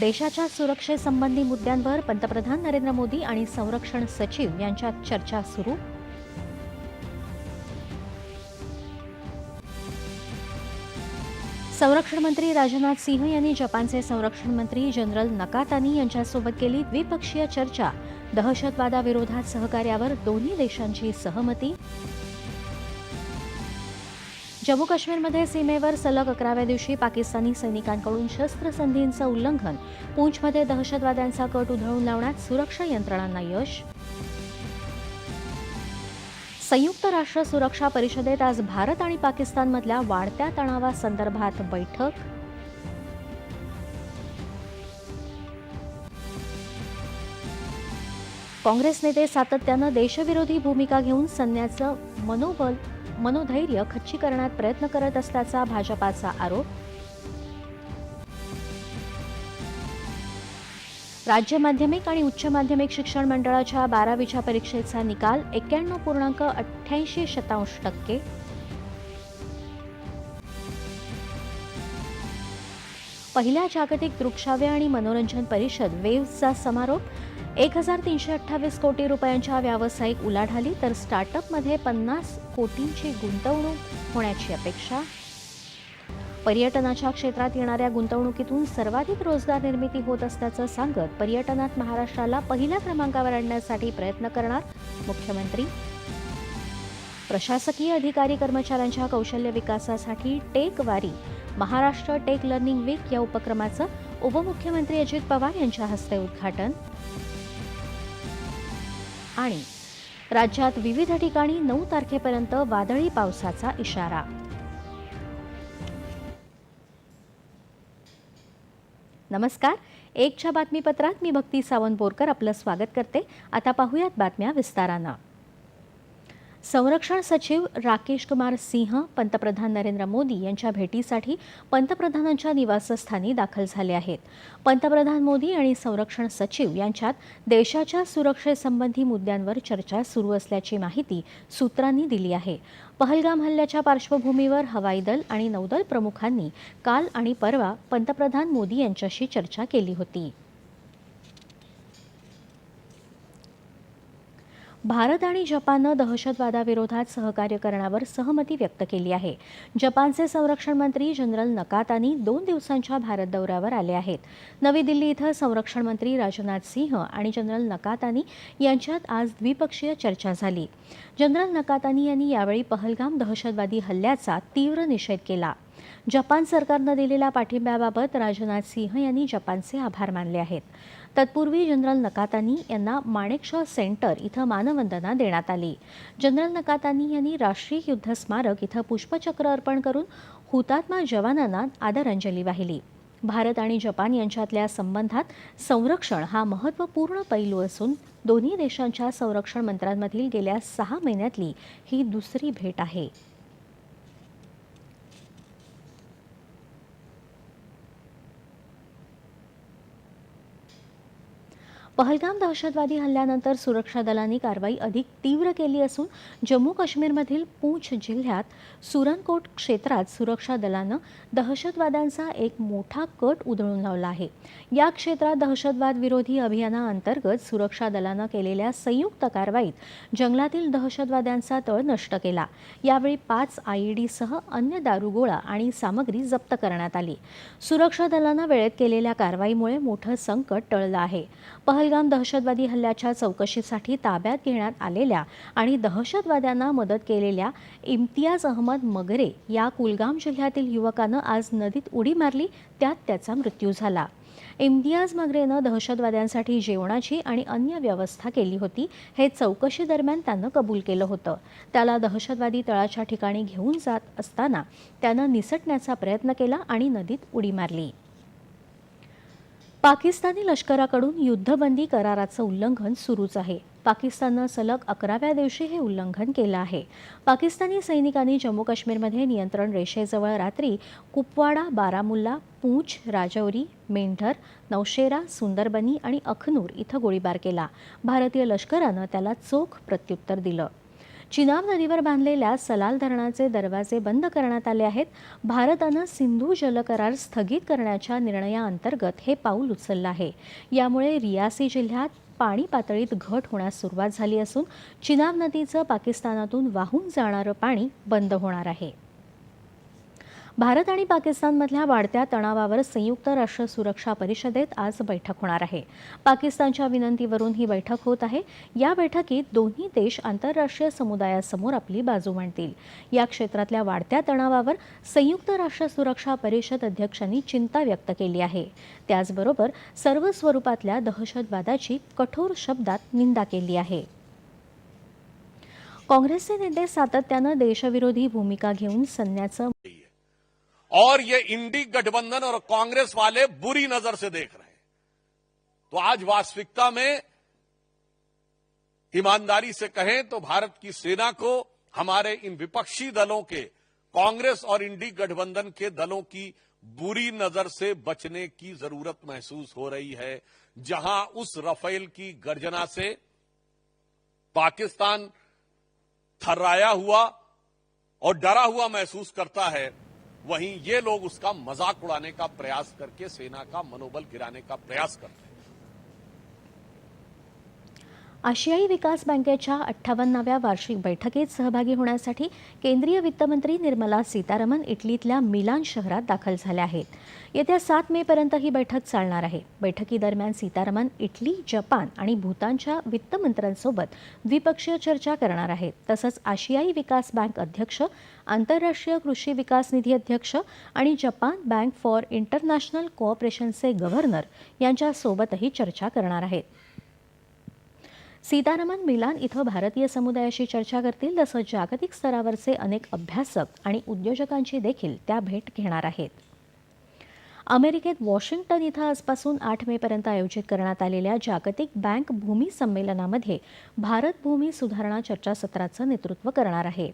देशाच्या सुरक्षेसंबंधी मुद्द्यांवर पंतप्रधान नरेंद्र मोदी आणि संरक्षण सचिव यांच्यात चर्चा सुरू. संरक्षण मंत्री राजनाथ सिंह यांनी जपानचे संरक्षण मंत्री जनरल नकातानी यांच्यासोबत केली द्विपक्षीय चर्चा. दहशतवादाविरोधात सहकार्यावर दोन्ही देशांची सहमती. जम्मू काश्मीरमध्ये सीमेवर सलग अकराव्या दिवशी पाकिस्तानी सैनिकांकडून शस्त्रसंधींचं उल्लंघन. पूंछमध्ये दहशतवाद्यांचा कट उधळून लावण्यात सुरक्षा यंत्रणांना यश. संयुक्त राष्ट्र सुरक्षा परिषदेत आज भारत आणि पाकिस्तानमधल्या वाढत्या तणावासंदर्भात बैठक. काँग्रेस नेते सातत्यानं देशविरोधी भूमिका घेऊन सैन्याचं मनोबल मनोधैर्य खच्ची करण्यात प्रयत्न करत असल्याचा भाजपाचा आरोप. राज्य माध्यमिक आणि उच्च माध्यमिक शिक्षण मंडळाच्या बारावीच्या परीक्षेचा निकाल एक्क्याण्णव पूर्णांक अठ्ठ्याऐंशी शतांश टक्के. पहिल्या जागतिक दृकश्राव्य आणि मनोरंजन परिषद वेव्हचा समारोप एक हजार तीनशे अठ्ठावीस कोटी रुपयांच्या व्यावसायिक उलाढाली तर स्टार्टअपमध्ये पन्नास कोटींची गुंतवणूक होण्याची अपेक्षा. पर्यटनाच्या क्षेत्रात येणाऱ्या गुंतवणुकीतून सर्वाधिक रोजगार निर्मिती होत असल्याचं सांगत पर्यटनात महाराष्ट्राला पहिल्या क्रमांकावर आणण्यासाठी प्रयत्न करणार मुख्यमंत्री. प्रशासकीय अधिकारी कर्मचाऱ्यांच्या कौशल्य विकासासाठी टेक वारी महाराष्ट्र टेक लर्निंग वीक या उपक्रमाचं उपमुख्यमंत्री अजित पवार यांच्या हस्ते उद्घाटन. आणि राज्यात विविध ठिकाणी नऊ तारखेपर्यंत वादळी पावसाचा इशारा. नमस्कार. एकच्या बातमीपत्रात मी भक्ती सावंत बोरकर आपलं स्वागत करते. आता पाहूयात बातम्या विस्तारानं. संरक्षण सचिव राकेश कुमार सिंह पंतप्रधान नरेंद्र मोदी यांच्या भेटीसाठी पंतप्रधानांच्या निवासस्थानी दाखल झाले आहेत. पंतप्रधान मोदी आणि संरक्षण सचिव यांच्यात देशाच्या सुरक्षेसंबंधी मुद्द्यांवर चर्चा सुरू असल्याची माहिती सूत्रांनी दिली आहे. पहलगाम हल्ल्याच्या पार्श्वभूमीवर हवाई दल आणि नौदल प्रमुखांनी काल आणि परवा पंतप्रधान मोदी यांच्याशी चर्चा केली होती. भारत आणि जपाननं दहशतवादाविरोधात सहकार्य करण्यावर सहमती व्यक्त केली आहे. जपानचे संरक्षण मंत्री जनरल नकातानी दोन दिवसांच्या भारत दौऱ्यावर आले आहेत. नवी दिल्ली इथं संरक्षण मंत्री राजनाथ सिंह आणि जनरल नकातानी यांच्यात आज द्विपक्षीय चर्चा झाली. जनरल नकातानी यांनी यावेळी पहलगाम दहशतवादी हल्ल्याचा तीव्र निषेध केला. जपान सरकारनं दिलेल्या पाठिंब्याबाबत राजनाथ सिंह यांनी जपानचे आभार मानले आहेत. तत्पूर्वी जनरल नकातानी यांना माणेकशॉ सेंटर इथं मानवंदना देण्यात आली. जनरल नकातानी यांनी राष्ट्रीय युद्ध स्मारक इथं पुष्पचक्र अर्पण करून हुतात्मा जवानांना आदरांजली वाहिली. भारत आणि जपान यांच्यातल्या संबंधात संरक्षण हा महत्त्वपूर्ण पैलू असून दोन्ही देशांच्या संरक्षण मंत्र्यांमधील गेल्या सहा महिन्यातली ही दुसरी भेट आहे. पहलगाम दहशतवादी हल्ल्यानंतर सुरक्षा दलांनी कारवाई अधिक तीव्र केली असून जम्मू काश्मीरमधील पूंछ जिल्ह्यात सुरनकोट क्षेत्रात सुरक्षा दलानं दहशतवाद्यांचा एक मोठा कट उधळून लावला आहे. या क्षेत्रात दहशतवाद विरोधी अभियानाअंतर्गत सुरक्षा दलानं केलेल्या संयुक्त कारवाईत जंगलातील दहशतवाद्यांचा तळ नष्ट केला. यावेळी पाच आयईडीसह अन्य दारुगोळा आणि सामग्री जप्त करण्यात आली. सुरक्षा दलानं वेळेत केलेल्या कारवाईमुळे मोठं संकट टळलं आहे. पहलगाम दहशतवादी हल्ल्याच्या चौकशीसाठी ताब्यात घेण्यात आलेल्या आणि दहशतवाद्यांना मदत केलेल्या इम्तियाज अहमद मगरे या कुलगाम जिल्ह्यातील युवकानं आज नदीत उडी मारली त्यात त्याचा मृत्यू झाला. इम्तियाज मगरेनं दहशतवाद्यांसाठी जेवणाची आणि अन्य व्यवस्था केली होती हे चौकशी दरम्यान त्यानं कबूल केलं होतं. त्याला दहशतवादी तळाच्या ठिकाणी घेऊन जात असताना त्यानं निसटण्याचा प्रयत्न केला आणि नदीत उडी मारली. पाकिस्तानी लष्कराकडून युद्धबंदी कराराचं उल्लंघन सुरूच आहे. पाकिस्ताननं सलग अकराव्या दिवशी हे उल्लंघन केलं आहे. पाकिस्तानी सैनिकांनी जम्मू काश्मीरमध्ये नियंत्रण रेषेजवळ रात्री कुपवाडा बारामुल्ला पूंछ राजौरी मेंढर नौशेरा सुंदरबनी आणि अखनूर इथं गोळीबार केला. भारतीय लष्करानं त्याला चोख प्रत्युत्तर दिलं. चिनाब नदीवर बांधलेल्या सलाल धरणाचे दरवाजे बंद करण्यात आले आहेत. भारतानं सिंधू जल करार स्थगित करण्याच्या निर्णयाअंतर्गत हे पाऊल उचललं आहे. यामुळे रियासी जिल्ह्यात पाणी पातळीत घट होण्यास सुरुवात झाली असून चिनाब नदीचं पाकिस्तानातून वाहून जाणारं पाणी बंद होणार आहे. भारत आणि पाकिस्तानमधल्या वाढत्या तणावावर संयुक्त राष्ट्र सुरक्षा परिषदेत आज बैठक होणार आहे. पाकिस्तानच्या विनंतीवरून ही बैठक होत आहे. या बैठकीत दोन्ही देश आंतरराष्ट्रीय समुदायासमोर आपली बाजू मांडतील. या क्षेत्रातल्या वाढत्या तणावावर संयुक्त राष्ट्र सुरक्षा परिषद अध्यक्षांनी चिंता व्यक्त केली आहे. त्याचबरोबर सर्व स्वरूपातल्या दहशतवादाची कठोर शब्दात निंदा केली आहे. काँग्रेसचे नेते सातत्यानं देशविरोधी भूमिका घेऊन सन्याचं और ये इंडी गठबंधन और कांग्रेस वाले बुरी नज़र से देख रहे हैं। तो आज वास्तविकता में ईमानदारी से कहें तो भारत की सेना को हमारे इन विपक्षी दलों के, कांग्रेस और इंडी गठबंधन के दलों की बुरी नज़र से बचने की ज़रूरत महसूस हो रही है, जहाँ उस रफेल की गर्जना से पाकिस्तान थर्राया हुआ और डरा हुआ महसूस करता है। वहीं ये लोग उसका मजाक उड़ाने का प्रयास करके सेना का मनोबल गिराने का प्रयास करते हैं। आशियाई विकास बँकेच्या अठ्ठावन्नाव्या वार्षिक बैठकीत सहभागी होण्यासाठी केंद्रीय वित्तमंत्री निर्मला सीतारामन इटलीतल्या मिलान शहरात दाखल झाल्या आहेत. येत्या सात मे पर्यंत ही बैठक चालणार आहे. बैठकीदरम्यान सीतारामन इटली जपान आणि भूतानच्या वित्तमंत्र्यांसोबत द्विपक्षीय चर्चा करणार आहेत. तसंच आशियाई विकास बँक अध्यक्ष आंतरराष्ट्रीय कृषी विकास निधी अध्यक्ष आणि जपान बँक फॉर इंटरनॅशनल कोऑपरेशनचे गव्हर्नर यांच्यासोबतही चर्चा करणार आहेत. सीतारामन मिलान इथं भारतीय समुदायाशी चर्चा करतील तसंच जागतिक स्तरावरचे अनेक अभ्यासक आणि उद्योजकांची देखील त्या भेट घेणार आहेत. अमेरिकेत वॉशिंग्टन इथं आजपासून आठ मेपर्यंत आयोजित करण्यात आलेल्या जागतिक बँक भूमी संमेलनामध्ये भारत भूमी सुधारणा चर्चासत्राचं नेतृत्व करणार आहे.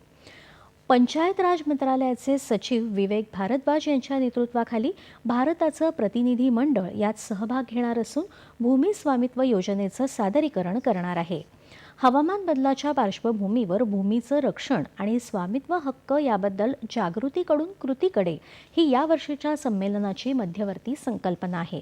पंचायत राज मंत्रालयाचे सचिव विवेक भारद्वाज यांच्या नेतृत्वाखाली भारताचं प्रतिनिधी मंडळ यात सहभाग घेणार असून भूमी स्वामित्व योजनेचं सादरीकरण करणार आहे. हवामान बदलाच्या पार्श्वभूमीवर भूमीचं रक्षण आणि स्वामित्व हक्क याबद्दल जागृतीकडून कृतीकडे ही यावर्षीच्या संमेलनाची मध्यवर्ती संकल्पना आहे.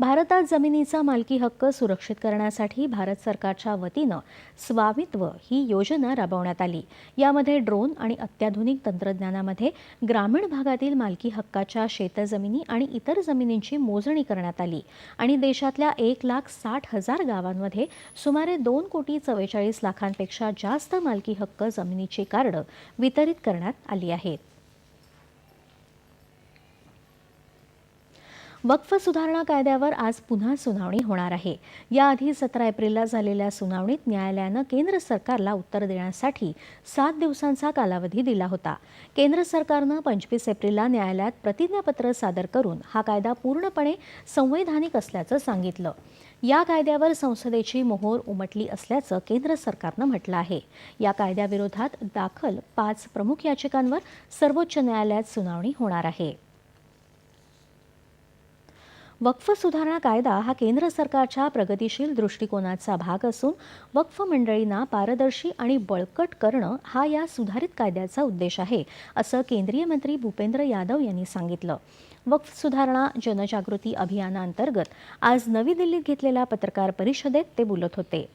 भारतात जमिनीचा मालकी हक्क सुरक्षित करण्यासाठी भारत सरकारच्या वतीनं स्वामित्व ही योजना राबवण्यात आली. यामध्ये ड्रोन आणि अत्याधुनिक तंत्रज्ञानामध्ये ग्रामीण भागातील मालकी हक्काच्या शेतजमिनी आणि इतर जमिनींची मोजणी करण्यात आली आणि देशातल्या एक लाख साठ हजार गावांमध्ये सुमारे दोन कोटी चव्वेचाळीस लाखांपेक्षा जास्त मालकी हक्क जमिनीची कार्ड वितरित करण्यात आली आहेत. वक्फ सुधारणा कायद्यावर आज पुन्हा सुनावणी होणार आहे. याआधी सतरा एप्रिलला झालेल्या सुनावणीत न्यायालयानं केंद्र सरकारला उत्तर देण्यासाठी सात दिवसांचा कालावधी दिला होता. केंद्र सरकारनं पंचवीस एप्रिलला न्यायालयात प्रतिज्ञापत्र सादर करून हा कायदा पूर्णपणे संवैधानिक असल्याचं सांगितलं. या कायद्यावर संसदेची मोहोर उमटली असल्याचं केंद्र सरकारनं म्हटलं आहे. या कायद्याविरोधात दाखल पाच प्रमुख याचिकांवर सर्वोच्च न्यायालयात सुनावणी होणार आहे. वक्फ सुधारणा कायदा हा केंद्र सरकारच्या प्रगतीशील दृष्टिकोनाचा भाग असून वक्फ मंडळींना पारदर्शी आणि बळकट करणं हा या सुधारित कायद्याचा उद्देश आहे असं केंद्रीय मंत्री भूपेंद्र यादव यांनी सांगितलं. वक्फ सुधारणा जनजागृती अभियानाअंतर्गत आज नवी दिल्लीत घेतलेल्या पत्रकार परिषदेत ते बोलत होते.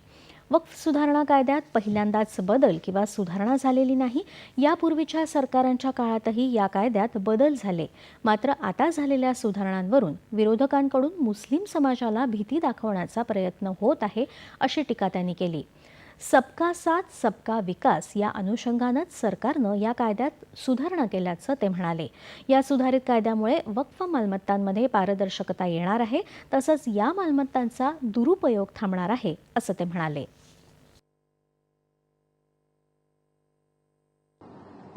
वक्फ सुधारणा कायद्यात पहिल्यांदाच बदल किंवा सुधारणा झालेली नाही यापूर्वीच्या सरकारांच्या काळातही या कायद्यात बदल झाले. मात्र आता झालेल्या सुधारणांवरून विरोधकांकडून मुस्लिम समाजाला भीती दाखवण्याचा प्रयत्न होत आहे अशी टीका त्यांनी केली. सबका साथ सबका विकास या अनुषंगानंच सरकारनं या कायद्यात सुधारणा केल्याचं ते म्हणाले. या सुधारित कायद्यामुळे वक्फ मालमत्तांमध्ये पारदर्शकता येणार आहे तसंच या मालमत्तांचा दुरुपयोग थांबणार आहे असं ते म्हणाले.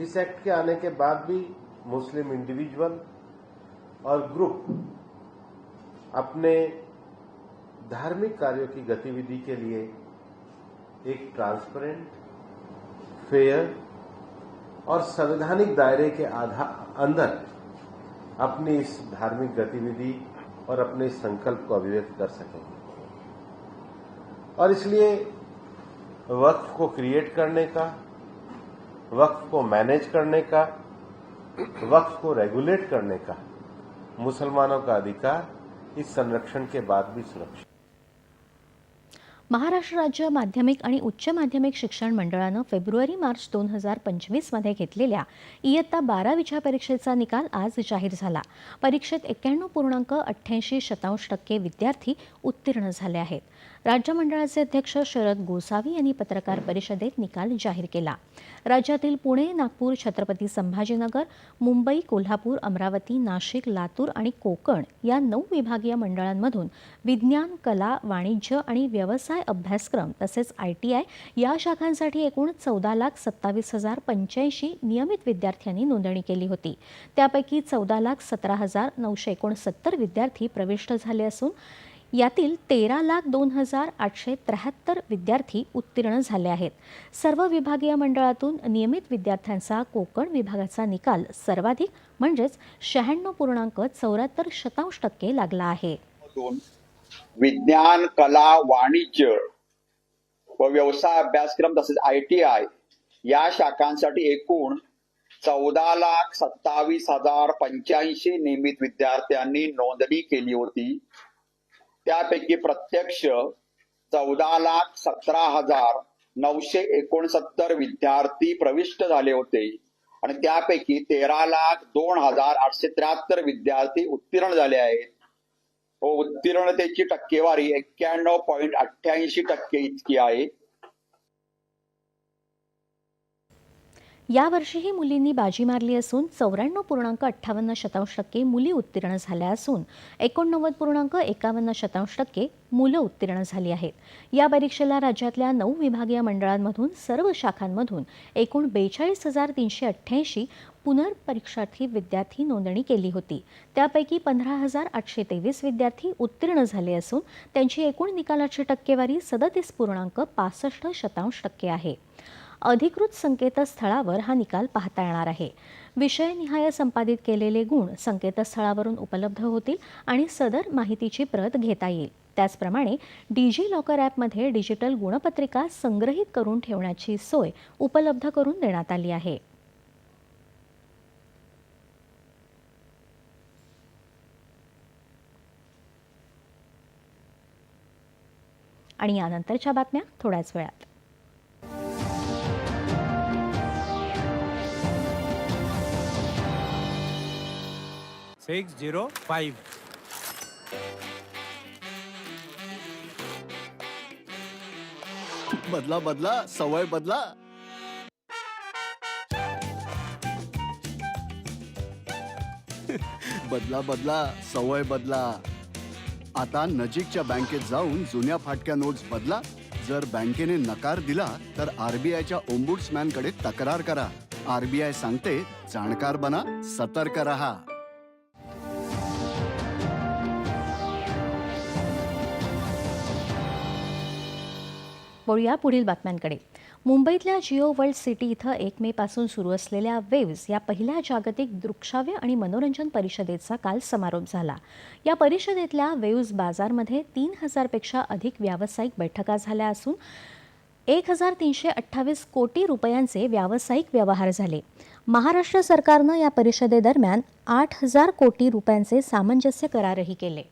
इस एक्ट के आने के बाद भी मुस्लिम इंडिविजुअल और ग्रुप अपने धार्मिक कार्यों की गतिविधि के लिए एक ट्रांसपेरेंट, फेयर और संवैधानिक दायरे के आधार अंदर अपनी इस धार्मिक गतिविधि और अपने संकल्प को अभिव्यक्त कर सकेंगे। और इसलिए वक्फ को क्रिएट करने का वक्फ को मैनेज करने का वक्फ को रेगुलेट करने का मुसलमानों का अधिकार इस संरक्षण के बाद भी सुरक्षित। महाराष्ट्र राज्य माध्यमिक आणि उच्च माध्यमिक शिक्षण मंडळानं फेब्रुवारी मार्च दोन हजार पंचवीसमध्ये घेतलेल्या इयत्ता बारावीच्या परीक्षेचा निकाल आज जाहीर झाला. परीक्षेत एक्क्याण्णव पूर्णांक अठ्ठ्याऐंशी शतांश टक्के विद्यार्थी उत्तीर्ण झाले आहेत. राज्य मंडळाचे अध्यक्ष शरद गोसावी यांनी पत्रकार परिषदेत निकाल जाहीर केला. राज्यातील पुणे नागपूर छत्रपती संभाजीनगर मुंबई कोल्हापूर अमरावती नाशिक लातूर आणि कोकण या नऊ विभागीय मंडळांमधून विज्ञान कला वाणिज्य आणि व्यवसाय अभ्यासक्रम तसेच आय टी आय या शाखांसाठी एकूण चौदा लाख सत्तावीस हजार पंच्याऐंशी नियमित विद्यार्थ्यांनी नोंदणी केली होती. त्यापैकी चौदा लाख सतरा हजार नऊशे एकोणसत्तर विद्यार्थी प्रविष्ट झाले असून यातील तेरा लाख दोन हजार आठशे त्र्याहत्तर विद्यार्थी उत्तीर्ण झाले आहेत. सर्व विभागीय मंडळातून नियमित विद्यार्थ्यांचा कोकण विभागाचा निकाल सर्वाधिक म्हणजेच शहाण्णव पूर्णांक चौऱ्याहत्तर शतांश टक्के लागला आहे. विज्ञान कला वाणिज्य व व्यवसाय अभ्यासक्रम तसेच आय टी आय या शाखांसाठी एकूण चौदा लाख सत्तावीस हजार पंच्याऐंशी नियमित विद्यार्थ्यांनी नोंदणी केली होती. त्यापैकी प्रत्यक्ष चौदा लाख सतरा हजार नऊशे एकोणसत्तर विद्यार्थी प्रविष्ट झाले होते. आणि त्यापैकी तेरा लाख दोन हजार आठशे त्र्याहत्तर विद्यार्थी उत्तीर्ण झाले आहेत. व उत्तीर्णतेची टक्केवारी एक्क्याण्णव पॉईंट अठ्ठ्याऐंशी टक्के इतकी आहे. यावर्षीही मुलींनी बाजी मारली असून चौऱ्याण्णव पूर्णांक अठ्ठावन्न शतांश टक्के मुली उत्तीर्ण झाल्या असून एकोणनव्वद पूर्णांक एकावन्न शतांश टक्के मुलं उत्तीर्ण झाली आहेत. या परीक्षेला राज्यातल्या नऊ विभागीय मंडळांमधून सर्व शाखांमधून एकूण बेचाळीस हजार तीनशे अठ्ठ्याऐंशी पुनर्परीक्षार्थी विद्यार्थी नोंदणी केली होती. त्यापैकी पंधरा हजार आठशे तेवीस विद्यार्थी उत्तीर्ण झाले असून त्यांची एकूण निकालाची टक्केवारी सदतीस पूर्णांक पासष्ट शतांश टक्के आहे. अधिकृत संकेतस्थळावर हा निकाल पाहता येणार आहे. विषयनिहाय संपादित केलेले गुण संकेतस्थळावरून उपलब्ध होतील आणि सदर माहितीची प्रत घेता येईल. त्याचप्रमाणे डिजी लॉकर ॲपमध्ये डिजिटल गुणपत्रिका संग्रहित करून ठेवण्याची सोय उपलब्ध करून देण्यात आली आहे. आणि यानंतरच्या बातम्या थोड्याच वेळात. Six zero five. बदला बदला सवय बदला. बदला बदला सवय बदला. आता नजीकच्या बँकेत जाऊन जुन्या फाटक्या नोट्स बदला. जर बँकेने नकार दिला तर आरबीआयच्या ओम्बुड्समॅनकडे तक्रार करा. आरबीआय सांगते जाणकार बना सतर्क रहा. वळूया पुढील बातम्यांकडे. मुंबईतल्या जिओ वर्ल्ड सिटी इथं एक मेपासून सुरू असलेल्या वेव्स या पहिल्या जागतिक दृकश्राव्य आणि मनोरंजन परिषदेचा काल समारोप झाला. या परिषदेतल्या वेव्ज बाजारमध्ये तीन हजारपेक्षा अधिक व्यावसायिक बैठका झाल्या असून एक हजार तीनशे अठ्ठावीस कोटी रुपयांचे व्यावसायिक व्यवहार झाले. महाराष्ट्र सरकारनं या परिषदेदरम्यान आठ हजार कोटी रुपयांचे सामंजस्य करारही केले.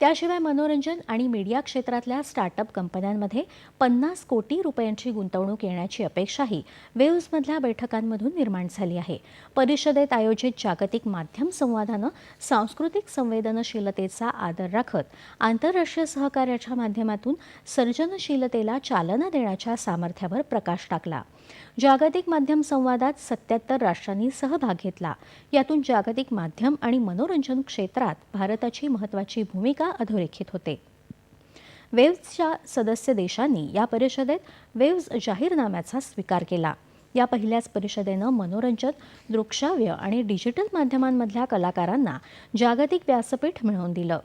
त्याशिवाय मनोरंजन आणि मीडिया क्षेत्रातल्या स्टार्टअप कंपन्यांमध्ये पन्नास कोटी रुपयांची गुंतवणूक येण्याची अपेक्षाही वेव्हजमधल्या बैठकांमधून निर्माण झाली आहे. परिषदेत आयोजित जागतिक माध्यम संवादानं सांस्कृतिक संवेदनशीलतेचा आदर राखत आंतरराष्ट्रीय सहकार्याच्या माध्यमातून सर्जनशीलतेला चालना देण्याच्या सामर्थ्यावर प्रकाश टाकला. जागतिक माध्यम संवादात सत्याहत्तर राष्ट्रांनी सहभाग घेतला. यातून जागतिक माध्यम आणि मनोरंजन क्षेत्रात भारताची महत्त्वाची भूमिका अधोरेखित होते. वेव्हजच्या सदस्य देशांनी या परिषदेत वेव्हज जाहीरनाम्याचा स्वीकार केला. या पहिल्याच परिषदेनं मनोरंजन दृकश्राव्य आणि डिजिटल माध्यमांमधल्या कलाकारांना जागतिक व्यासपीठ मिळवून दिलं.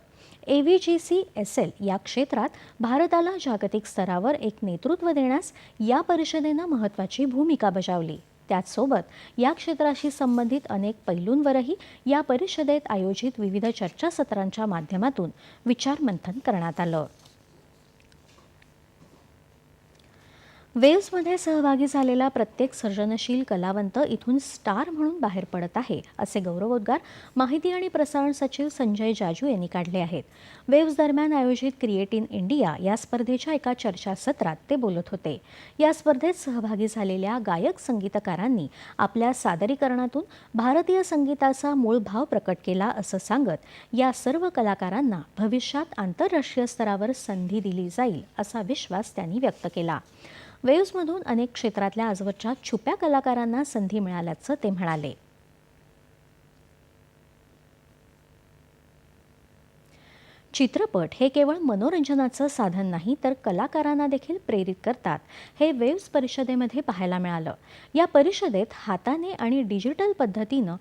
A V G C S L या क्षेत्रात भारताला जागतिक स्तरावर एक नेतृत्व देण्यास या परिषदेनं महत्त्वाची भूमिका बजावली. त्याचसोबत या क्षेत्राशी संबंधित अनेक पैलूंवरही या परिषदेत आयोजित विविध चर्चासत्रांच्या माध्यमातून विचारमंथन करण्यात आलं. वेव्समध्ये सहभागी झालेला प्रत्येक सर्जनशील कलावंत इथून स्टार म्हणून बाहेर पडत आहे असे गौरवोद्गार माहिती आणि प्रसारण सचिव संजय जाजू यांनी काढले आहेत. वेव्स दरम्यान आयोजित क्रिएट इन इंडिया या स्पर्धेच्या एका चर्चासत्रात ते बोलत होते. या स्पर्धेत सहभागी झालेल्या गायक संगीतकारांनी आपल्या सादरीकरणातून भारतीय संगीताचा मूळ भाव प्रकट केला असं सांगत या सर्व कलाकारांना भविष्यात आंतरराष्ट्रीय स्तरावर संधी दिली जाईल असा विश्वास त्यांनी व्यक्त केला. वेव्समधून अनेक क्षेत्रातल्या आजवरच्या छुप्या कलाकारांना संधी मिळाल्याचं ते म्हणाले. चित्रपट हे केवळ मनोरंजनाचं साधन नाही तर कलाकारांना देखील प्रेरित करतात हे वेव्स परिषदेमध्ये पाहायला मिळालं. या परिषदेत हाताने आणि डिजिटल पद्धतीनं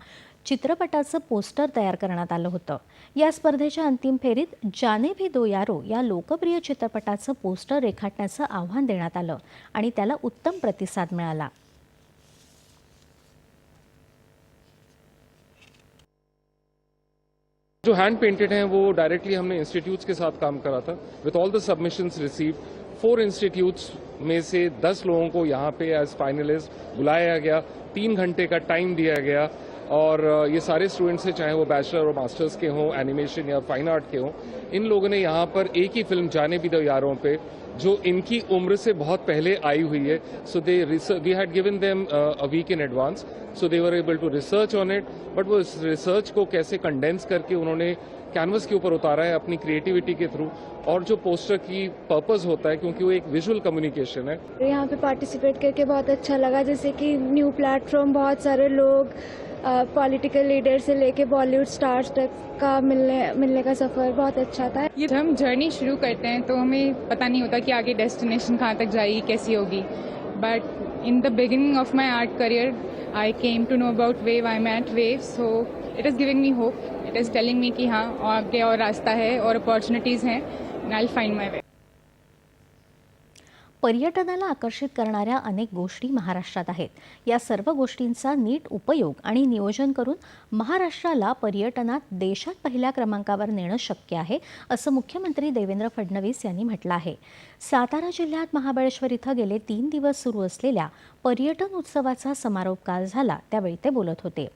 चित्रपटाचं पोस्टर तयार करण्यात आलं होतं. या स्पर्धेच्या अंतिम फेरीत जाने भी दो यारो या लोकप्रिय चित्रपटाचं पोस्टर रेखाटण्याचं आव्हान देण्यात आलं आणि त्याला उत्तम प्रतिसाद मिळाला. जो हैंड पेंटेड हैं वो डायरेक्टली हमने इंस्टीट्यूट्स के साथ काम करा था. With all the submission receive for institutes में से दस लोगों को यहाँ पे एज फाइनलिस्ट बुलाया गया. तीन घंटे का टाइम दिया गया. और ये सारे स्टूडेंट्स हैं, चाहे वो बैचलर और मास्टर्स के हों एनिमेशन या फाइन आर्ट के हों, इन लोगों ने यहाँ पर एक ही फ़िल्म जाने भी दो यारों पे, जो इनकी उम्र से बहुत पहले आई हुई है। So they we had given them a week in advance so they were able to research on it but वो इस रिसर्च को कैसे कंडेंस करके उन्होंने कैनवस के ऊपर उतारा है अपनी क्रिएटिविटी के थ्रू और जो पोस्टर की पर्पस होता है, क्योंकि वो एक विजुअल कम्युनिकेशन है। यहाँ पे पार्टिसिपेट करके बहुत अच्छा लगा, जैसे कि न्यू प्लेटफॉर्म बहुत सारे लोग पॉलिटिकल लीडर से लेके बॉलीवुड स्टार्स तक का मिलने मिलने का सफ़र बहुत अच्छा था। ये हम जर्नी शुरू करते हैं तो हमें पता नहीं होता कि आगे डेस्टिनेशन कहाँ तक जाएगी, कैसी होगी। But in the beginning of my art career I came to know about wave I am at wave so it is giving me hope it is telling me कि हाँ आगे और रास्ता है और अपॉर्चुनिटीज़ हैं आई फाइंड माई वे पर्यटनाला आकर्षित करणाऱ्या अनेक गोष्टी महाराष्ट्रात आहेत. या सर्व गोष्टींचा नीट उपयोग आणि नियोजन करून महाराष्ट्राला पर्यटनात देशात पहिल्या क्रमांकावर नेणं शक्य आहे असं मुख्यमंत्री देवेंद्र फडणवीस यांनी म्हटलं आहे. सातारा जिल्ह्यात महाबळेश्वर इथं गेले तीन दिवस सुरू असलेल्या पर्यटन उत्सवाचा समारोप काल झाला त्यावेळी ते बोलत होते.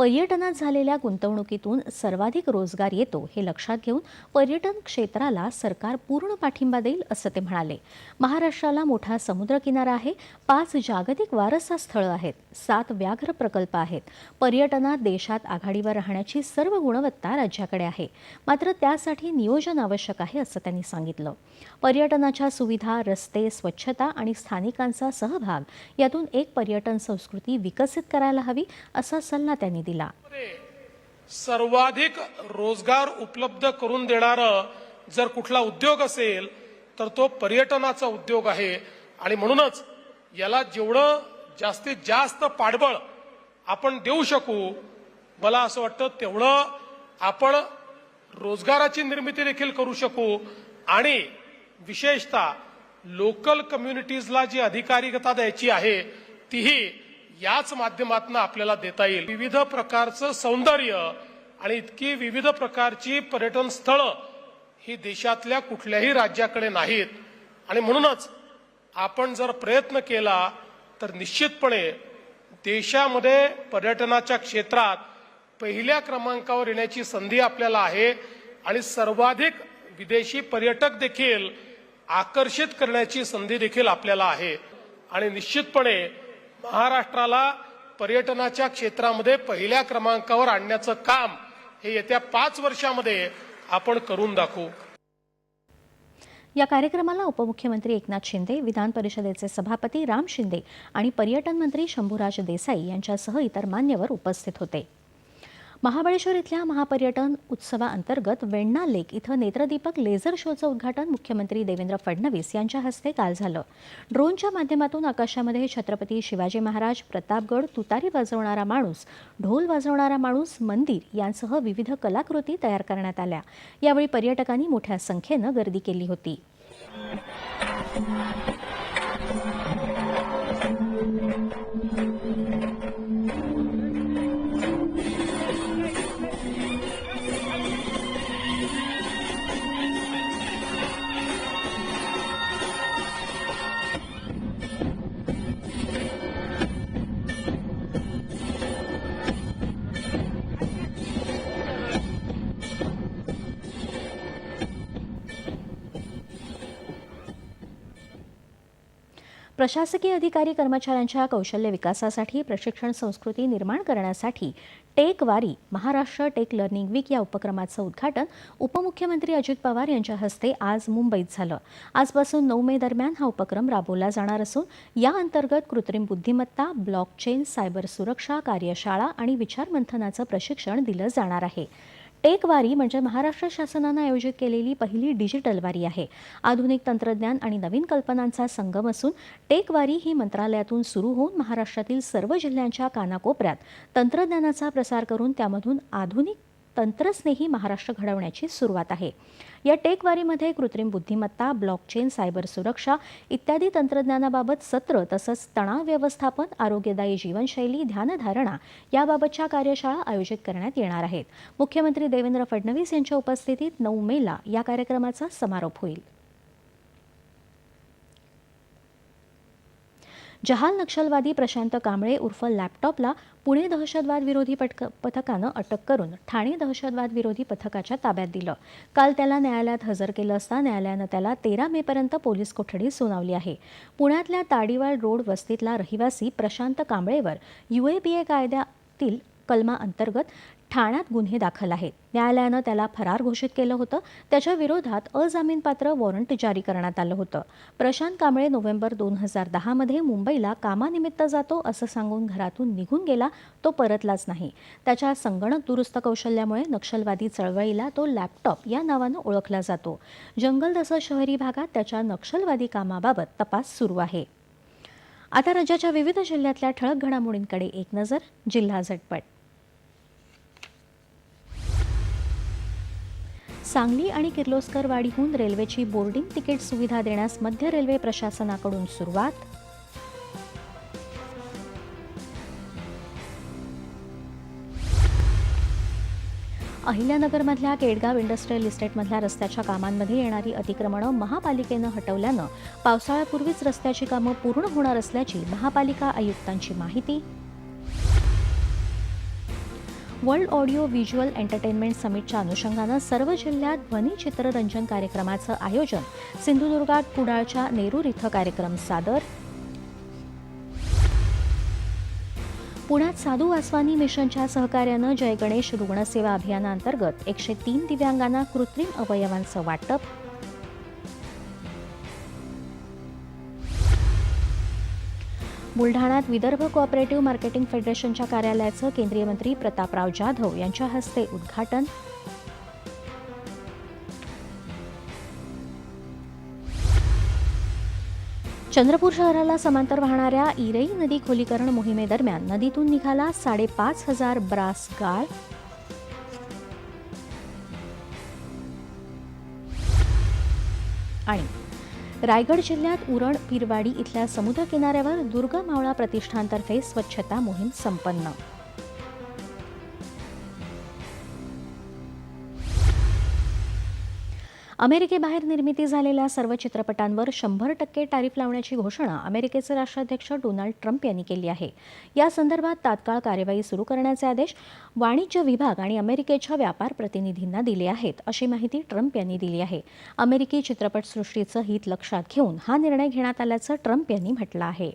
पर्यटनात झालेल्या गुंतवणुकीतून सर्वाधिक रोजगार येतो हे लक्षात घेऊन पर्यटन क्षेत्राला सरकार पूर्ण पाठिंबा देईल असं ते म्हणाले. महाराष्ट्राला मोठा समुद्रकिनारा आहे. पाच जागतिक वारसा स्थळं आहेत. सात व्याघ्र प्रकल्प आहेत. पर्यटनात देशात आघाडीवर राहण्याची सर्व गुणवत्ता राज्याकडे आहे. मात्र त्यासाठी नियोजन आवश्यक आहे असं त्यांनी सांगितलं. पर्यटनाच्या सुविधा रस्ते स्वच्छता आणि स्थानिकांचा सहभाग यातून एक पर्यटन संस्कृती विकसित करायला हवी असा सल्ला त्यांनी दिला. सर्वाधिक रोजगार उपलब्ध करून देणारं जर कुठला उद्योग असेल तर तो पर्यटनाचा उद्योग आहे. आणि म्हणूनच याला जेवढं जास्तीत जास्त पाठबळ आपण देऊ शकू मला असं वाटतं तेवढं आपण रोजगाराची निर्मिती देखील करू शकू. आणि विशेषतः लोकल कम्युनिटीजला जी अधिकारिकता द्यायची आहे तीही याच माध्यमातून आपल्याला देता येईल. विविध प्रकारचं सौंदर्य आणि इतकी विविध प्रकारची पर्यटन स्थळं ही देशातल्या कुठल्याही राज्याकडे नाहीत. आणि म्हणूनच आपण जर प्रयत्न केला तर निश्चितपणे देशामध्ये पर्यटनाच्या क्षेत्रात पहिल्या क्रमांकावर येण्याची संधी आपल्याला आहे आणि सर्वाधिक विदेशी पर्यटक देखील आकर्षित करण्याची संधी देखील आपल्याला आहे. आणि निश्चितपणे महाराष्ट्राला पर्यटनाच्या क्षेत्रामध्ये पहिल्या क्रमांकावर आणण्याचं काम हे येत्या पाच वर्षामध्ये आपण करून दाखवू. या कार्यक्रमाला उपमुख्यमंत्री एकनाथ शिंदे विधान परिषदेचे सभापती राम शिंदे आणि पर्यटन मंत्री शंभूराज देसाई यांच्यासह इतर मान्यवर उपस्थित होते. महाबळेश्वर इथल्या महापर्यटन उत्सवाअंतर्गत वेण्णा लेक इथं नेत्रदीपक लेझर शोचं उद्घाटन मुख्यमंत्री देवेंद्र फडणवीस यांच्या हस्ते काल झालं. ड्रोनच्या माध्यमातून आकाशामध्ये छत्रपती शिवाजी महाराज प्रतापगड तुतारी वाजवणारा माणूस ढोल वाजवणारा माणूस मंदिर यांसह विविध कलाकृती तयार करण्यात आल्या. यावेळी पर्यटकांनी मोठ्या संख्येनं गर्दी केली होती. प्रशासकीय अधिकारी कर्मचाऱ्यांच्या कौशल्य विकासासाठी प्रशिक्षण संस्कृती निर्माण करण्यासाठी टेक वारी महाराष्ट्र टेक लर्निंग वीक या उपक्रमाचं उद्घाटन उपमुख्यमंत्री अजित पवार यांच्या हस्ते आज मुंबईत झालं. आजपासून नऊ मे दरम्यान हा उपक्रम राबवला जाणार असून या अंतर्गत कृत्रिम बुद्धिमत्ता ब्लॉकचेन सायबर सुरक्षा कार्यशाळा आणि विचारमंथनाचं प्रशिक्षण दिलं जाणार आहे. टेक वारी म्हणजे महाराष्ट्र शासनानं आयोजित केलेली पहिली डिजिटल वारी आहे. आधुनिक तंत्रज्ञान आणि नवीन कल्पनांचा संगम असून टेक वारी ही मंत्रालयातून सुरू होऊन महाराष्ट्रातील सर्व जिल्ह्यांच्या कानाकोपऱ्यात तंत्रज्ञानाचा प्रसार करून त्यामधून आधुनिक तंत्रस्नेही महाराष्ट्र घडवण्याची सुरुवात आहे. या टेकवारीमध्ये कृत्रिम बुद्धिमत्ता ब्लॉकचेन सायबर सुरक्षा इत्यादी तंत्रज्ञानाबाबत सत्र तसंच तणाव व्यवस्थापन आरोग्यदायी जीवनशैली ध्यानधारणा याबाबतच्या कार्यशाळा आयोजित करण्यात येणार आहेत. मुख्यमंत्री देवेंद्र फडणवीस यांच्या उपस्थितीत नऊ मेला या कार्यक्रमाचा समारोप होईल. जहाल नक्षलवादी प्रशांत कांबळे उर्फ लॅपटॉपला पुणे दहशतवाद विरोधी पटक पथकानं अटक करून ठाणे दहशतवाद विरोधी पथकाच्या ताब्यात दिलं. काल त्याला न्यायालयात हजर केलं असता न्यायालयानं त्याला तेरा मेपर्यंत पोलीस कोठडी सुनावली आहे. पुण्यातल्या ताडीवाळ रोड वस्तीतला रहिवासी प्रशांत कांबळेवर युएपीए कायद्यातील कलमा अंतर्गत ठाण्यात गुन्हे दाखल आहेत. न्यायालयानं त्याला फरार घोषित केलं होतं. त्याच्या विरोधात अजामीनपात्र वॉरंट जारी करण्यात आलं होतं. प्रशांत कांबळे नोव्हेंबर दोन हजार दहामध्ये मुंबईला कामानिमित्त जातो असं सांगून घरातून निघून गेला तो परतलाच नाही. त्याच्या संगणक दुरुस्त कौशल्यामुळे नक्षलवादी चळवळीला तो लॅपटॉप या नावानं ओळखला जातो. जंगल तसं शहरी भागात त्याच्या नक्षलवादी कामाबाबत तपास सुरू आहे. आता राज्याच्या विविध जिल्ह्यातल्या ठळक घडामोडींकडे एक नजर जिल्हा झटपट. सांगली आणि किर्लोस्कर वाडीहून रेल्वेची बोर्डिंग तिकीट सुविधा देण्यास मध्य रेल्वे प्रशासनाकडून सुरुवात. अहिल्यानगरमधल्या केडगाव इंडस्ट्रियल इस्टेटमधल्या रस्त्याच्या कामांमध्ये येणारी अतिक्रमणं महापालिकेनं हटवल्यानं पावसाळ्यापूर्वीच रस्त्याची कामं पूर्ण होणार असल्याची महापालिका आयुक्तांची माहिती. वर्ल्ड ऑडिओ व्हिज्युअल एंटरटेनमेंट समिटच्या अनुषंगानं सर्व जिल्ह्यात ध्वनी चित्ररंजन कार्यक्रमाचं आयोजन सिंधुदुर्गात कुडाळच्या नेरूर इथं कार्यक्रम सादर. पुण्यात साधू वासवानी मिशनच्या सहकार्यानं जय गणेश रुग्णसेवा अभियानाअंतर्गत एकशे तीन दिव्यांगांना कृत्रिम अवयवांचं वाटप बुलढाण्यात विदर्भ कोऑपरेटिव्ह मार्केटिंग फेडरेशनच्या कार्यालयाचं केंद्रीय मंत्री प्रतापराव जाधव यांच्या हस्ते उद्घाटन. चंद्रपूर शहराला समांतर वाहणाऱ्या इरई नदी खोलीकरण मोहिमेदरम्यान नदीतून निघाला साडेपाच हजार ब्रास गाळ. आणि रायगड जिल्ह्यात उरण पिरवाडी इथल्या समुद्र किनाऱ्यावर दुर्ग मावळा प्रतिष्ठानतर्फे स्वच्छता मोहीम संपन्न. अमेरिकेबाहेर निर्मिती झालेल्या सर्व चित्रपटांवर शंभर टक्के टॅरिफ लावण्याची घोषणा अमेरिकेचे राष्ट्राध्यक्ष डोनाल्ड ट्रम्प यांनी केली आहे. या संदर्भात तात्काळ कार्यवाही सुरू करण्याचे आदेश वाणिज्य विभाग आणि अमेरिकेच्या व्यापार प्रतिनिधींना दिले आहेत अशी माहिती ट्रम्प यांनी दिली आहे. अमेरिकी चित्रपटसृष्टीचं हित लक्षात घेऊन हा निर्णय घेण्यात आल्याचं ट्रम्प यांनी म्हटलं आहे.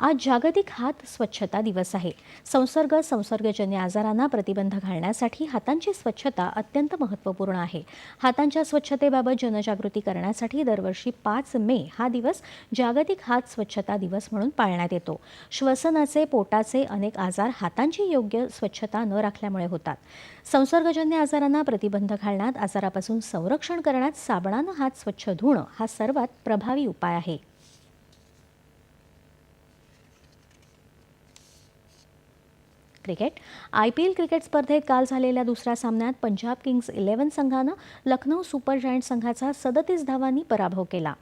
आज जागतिक हात स्वच्छता दिवस आहे. संसर्ग संसर्गजन्य आजारांना प्रतिबंध घालण्यासाठी हातांची स्वच्छता अत्यंत महत्त्वपूर्ण आहे. हातांच्या स्वच्छतेबाबत जनजागृती करण्यासाठी दरवर्षी पाच मे हा दिवस जागतिक हात स्वच्छता दिवस म्हणून पाळण्यात येतो. श्वसनाचे पोटाचे अनेक आजार हातांची योग्य स्वच्छता न राखल्यामुळे होतात. संसर्गजन्य आजारांना प्रतिबंध घालण्यात आजारापासून संरक्षण करण्यात साबणानं हात स्वच्छ धुणं हा सर्वात प्रभावी उपाय आहे. Cricket. I P L cricket स्पर्धेत काल झालेल्या दुसऱ्या सामन्यात पंजाब किंग्ज इलेव्हन संघानं लखनौ सुपर जायंट संघाचा सदतीस धावांनी पराभव केला.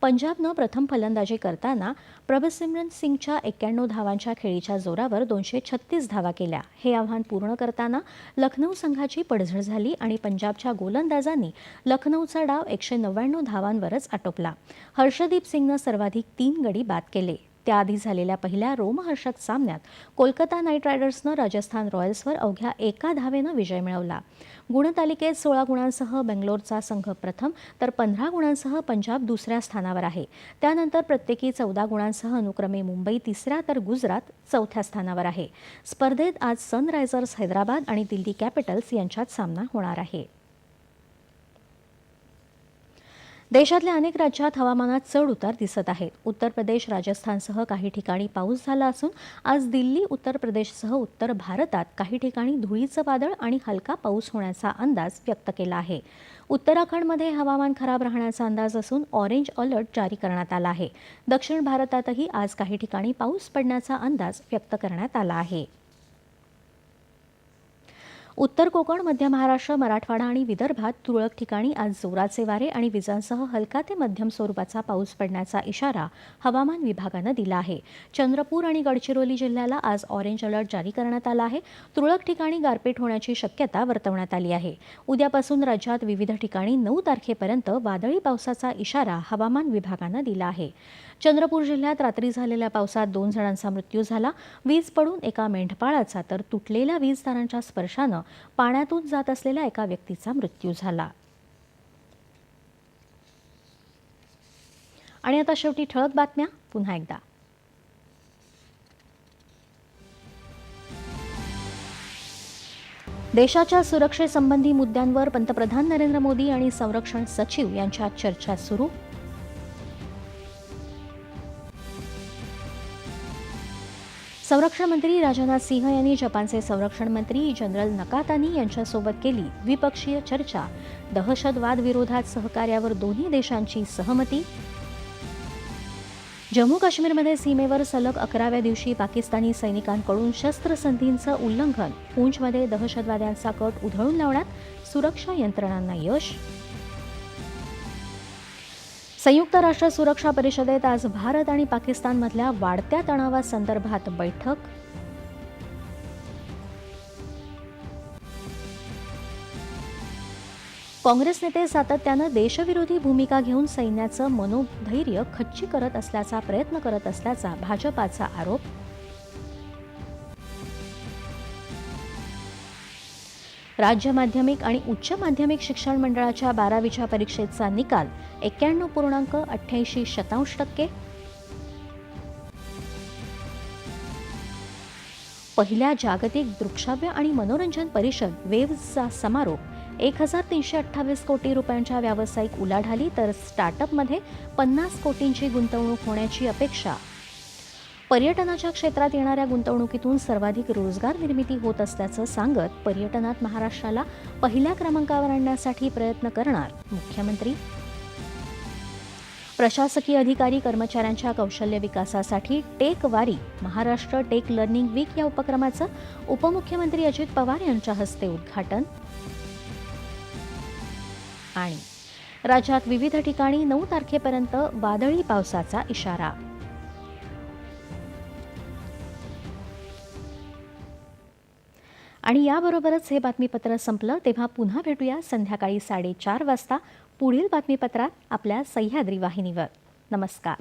पंजाबनं प्रथम फलंदाजी करताना प्रभसिमरन सिंगच्या एक्क्याण्णव धावांच्या खेळीच्या जोरावर दोनशे छत्तीस धावा केल्या. हे आव्हान पूर्ण करताना लखनौ संघाची पडझड झाली आणि पंजाबच्या गोलंदाजांनी लखनौचा डाव एकशे नव्याण्णव धावांवरच आटोपला. हर्षदीप सिंगनं सर्वाधिक तीन गडी बाद केले. त्याआधी झालेल्या पहिल्या रोमहर्षक सामन्यात कोलकाता नाईट रायडर्सनं राजस्थान रॉयल्सवर अवघ्या एका धावेनं विजय मिळवला. गुणतालिकेत सोळा गुणांसह बेंगलोरचा संघ प्रथम तर पंधरा गुणांसह पंजाब दुसऱ्या स्थानावर आहे. त्यानंतर प्रत्येकी चौदा गुणांसह अनुक्रमे मुंबई तिसऱ्या तर गुजरात चौथ्या स्थानावर आहे. स्पर्धेत आज सनरायझर्स हैदराबाद आणि दिल्ली कॅपिटल्स यांच्यात सामना होणार आहे. देशातल्या अनेक राज्यात हवामानात चढ उतार दिसत आहेत उत्तर प्रदेश राजस्थानसह काही ठिकाणी पाऊस झाला असून आज दिल्ली उत्तर प्रदेशसह उत्तर भारतात काही ठिकाणी धुळीचं वादळ आणि हलका पाऊस होण्याचा अंदाज व्यक्त केला आहे. उत्तराखंडमध्ये हवामान खराब राहण्याचा अंदाज असून ऑरेंज अलर्ट जारी करण्यात आला आहे. दक्षिण भारतातही आज काही ठिकाणी पाऊस पडण्याचा अंदाज व्यक्त करण्यात आला आहे. उत्तर कोकण मध्य महाराष्ट्र मराठवाडा आणि विदर्भात तुरळक ठिकाणी आज जोराचे वारे आणि विजांसह हलका ते मध्यम स्वरूपाचा पाऊस पडण्याचा इशारा हवामान विभागानं दिला आहे. चंद्रपूर आणि गडचिरोली जिल्ह्याला आज ऑरेंज अलर्ट जारी करण्यात आला आहे. तुरळक ठिकाणी गारपीट होण्याची शक्यता वर्तवण्यात आली आहे. उद्यापासून राज्यात विविध ठिकाणी नऊ तारखेपर्यंत वादळी पावसाचा इशारा हवामान विभागानं दिला आहे. चंद्रपूर जिल्ह्यात रात्री झालेल्या पावसात दोन जणांचा मृत्यू झाला. वीज पडून एका मेंढपाळाचा तर तुटलेल्या वीज तारांच्या स्पर्शानं पाण्यातून जात असलेल्या एका व्यक्तीचा मृत्यू झाला. आणि आता शेवटी ठळक बातम्या. पुन्हा एकदा. देशाच्या सुरक्षेसंबंधी मुद्द्यांवर पंतप्रधान नरेंद्र मोदी आणि संरक्षण सचिव यांच्यात चर्चा सुरू. संरक्षण मंत्री राजनाथ सिंह यांनी जपानचे संरक्षण मंत्री जनरल नकातानी यांच्यासोबत केली द्विपक्षीय चर्चा. दहशतवाद विरोधात सहकार्यावर दोन्ही देशांची सहमती. जम्मू काश्मीरमध्ये सीमेवर सलग अकराव्या दिवशी पाकिस्तानी सैनिकांकडून शस्त्रसंधींचं उल्लंघन. पूंछमध्ये दहशतवाद्यांचा कट उधळून लावण्यात सुरक्षा यंत्रणांना यश. संयुक्त राष्ट्र सुरक्षा परिषदेत आज भारत आणि पाकिस्तानमधल्या वाढत्या तणावासंदर्भात बैठक. काँग्रेस नेते सातत्यानं देशविरोधी भूमिका घेऊन सैन्याचं मनोधैर्य खच्ची करत असल्याचा प्रयत्न करत असल्याचा भाजपाचा आरोप. राज्य माध्यमिक आणि उच्च माध्यमिक शिक्षण मंडळाच्या बारावीच्या परीक्षेचा निकाल एक्क्याण्णव पूर्णांक अठ्ठ्याऐंशी शतांश टक्के. पहिल्या जागतिक दृकश्राव्य आणि मनोरंजन परिषद वेव्हचा समारोप एक हजार तीनशे अठ्ठावीस कोटी रुपयांच्या व्यावसायिक उलाढाली तर स्टार्टअपमध्ये पन्नास कोटींची गुंतवणूक होण्याची अपेक्षा पर्यटनाच्या क्षेत्रात येणाऱ्या गुंतवणुकीतून सर्वाधिक रोजगार निर्मिती होत असल्याचं सांगत पर्यटनात महाराष्ट्राला पहिल्या क्रमांकावर आणण्यासाठी प्रयत्न करणार मुख्यमंत्री. प्रशासकीय अधिकारी कर्मचाऱ्यांच्या कौशल्य विकासासाठी टेक वारी महाराष्ट्र टेक लर्निंग वीक या उपक्रमाचं उपमुख्यमंत्री अजित पवार यांच्या हस्ते उद्घाटन. आणि राज्यात विविध ठिकाणी नऊ तारखेपर्यंत वादळी पावसाचा इशारा. आणि याबरोबरच हे बातमीपत्र संपलं तेव्हा पुन्हा भेटूया संध्याकाळी साडेचार वाजता पुढील बातमीपत्रात आपल्या सह्याद्री वाहिनीवर. नमस्कार.